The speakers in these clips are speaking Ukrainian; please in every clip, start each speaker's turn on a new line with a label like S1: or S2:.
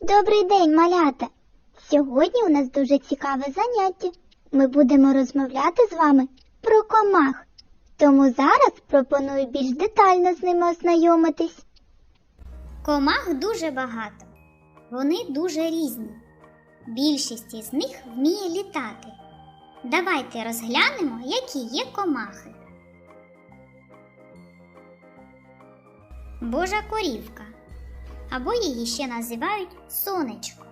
S1: Добрий день, малята! Сьогодні у нас дуже цікаве заняття. Ми будемо розмовляти з вами про комах. Тому зараз пропоную більш детально з ними ознайомитись.
S2: Комах дуже багато. Вони дуже різні. Більшість із них вміє літати. Давайте розглянемо, які є комахи. Божа корівка. Або її ще називають сонечко.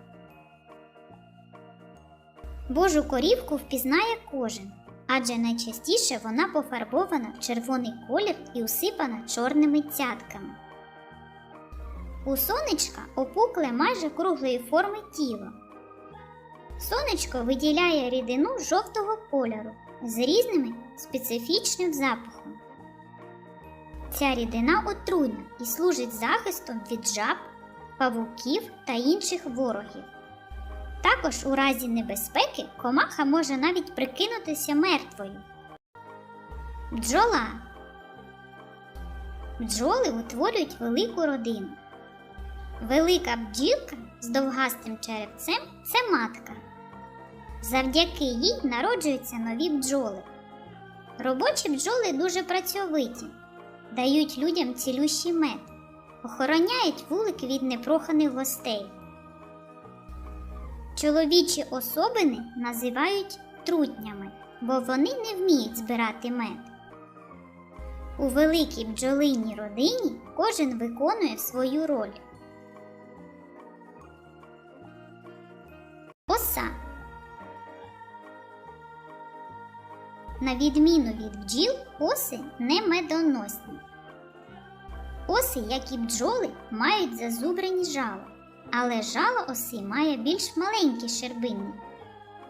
S2: Божу корівку впізнає кожен, адже найчастіше вона пофарбована в червоний колір і усипана чорними цятками. У сонечка опукле майже круглої форми тіло. Сонечко виділяє рідину жовтого кольору з різними специфічним запахом. Ця рідина отруйна і служить захистом від жаб, павуків та інших ворогів. Також у разі небезпеки комаха може навіть прикинутися мертвою. Бджола. Бджоли утворюють велику родину. Велика бджілка з довгастим черепцем це матка. Завдяки їй народжуються нові бджоли. Робочі бджоли дуже працьовиті, дають людям цілющий мед, охороняють вулики від непроханих гостей. Чоловічі особини називають трутнями, бо вони не вміють збирати мед. У великій бджолиній родині кожен виконує свою роль. Оса. На відміну від бджіл, оси не медоносні. Оси, як і бджоли, мають зазубрені жала, але жало оси має більш маленькі щербинні.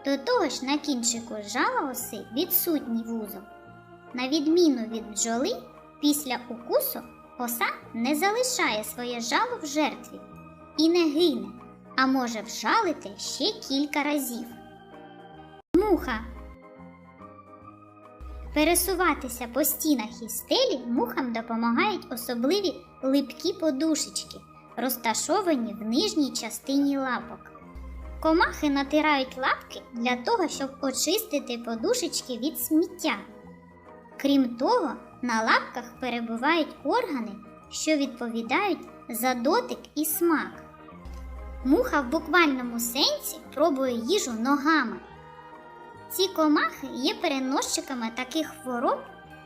S2: До того ж, на кінчику жала оси відсутній вузол. На відміну від бджоли, після укусу оса не залишає своє жало в жертві і не гине, а може вжалити ще кілька разів. Муха. Пересуватися по стінах і стелі мухам допомагають особливі липкі подушечки, розташовані в нижній частині лапок. Комахи натирають лапки для того, щоб очистити подушечки від сміття. Крім того, на лапках перебувають органи, що відповідають за дотик і смак. Муха в буквальному сенсі пробує їжу ногами. Ці комахи є переносчиками таких хвороб,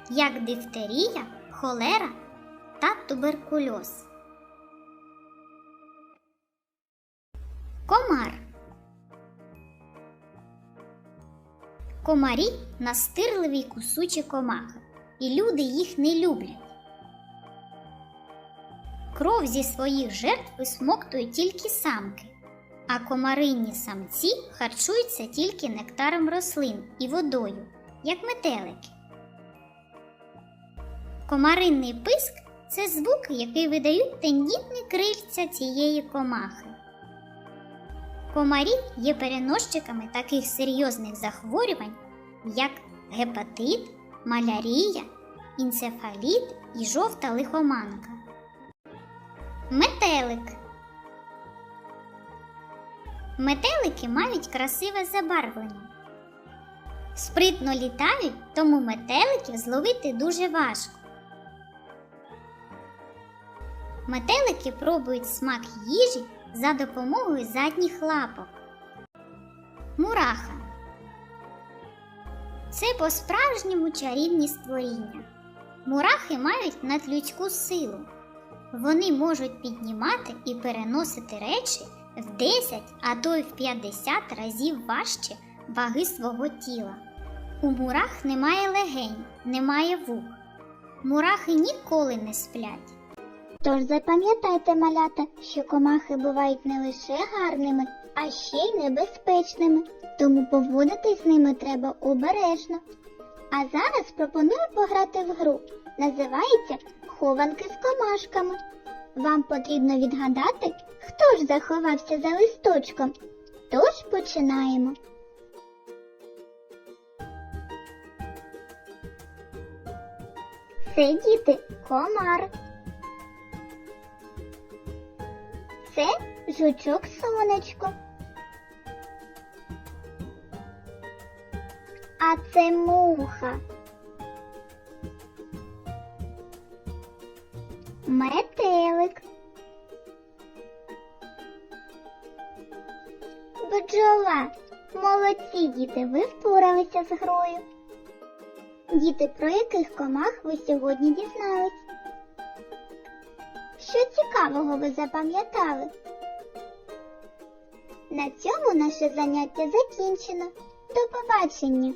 S2: як дифтерія, холера та туберкульоз. Комар. Комарі настирливі кусучі комахи, і люди їх не люблять. Кров зі своїх жертв висмоктують тільки самки, а комаринні самці харчуються тільки нектаром рослин і водою, як метелики. Комаринний писк це звук, який видають тендітні крильця цієї комахи. Комарі є переносчиками таких серйозних захворювань, як гепатит, малярія, інцефаліт і жовта лихоманка. Метелик. Метелики мають красиве забарвлення. Спритно літають, тому метеликів зловити дуже важко. Метелики пробують смак їжі за допомогою задніх лапок. Мураха. Це по-справжньому чарівні створіння. Мурахи мають надлюдську силу. Вони можуть піднімати і переносити речі в 10, а то й в 50 разів важче ваги свого тіла. У мурах немає легень, немає вух. Мурахи ніколи не сплять.
S1: Тож запам'ятайте, малята, що комахи бувають не лише гарними, а ще й небезпечними, тому поводитись з ними треба обережно. А зараз пропоную пограти в гру. Називається Хованки з комашками. Вам потрібно відгадати, хто ж заховався за листочком. Тож починаємо. Це діти комар. Це жучок сонечко. А це муха. Метелик. Бджола. Молодці діти, ви впоралися з грою. Діти, про яких комах ви сьогодні дізнались? Що цікавого ви запам'ятали? На цьому наше заняття закінчено. До побачення!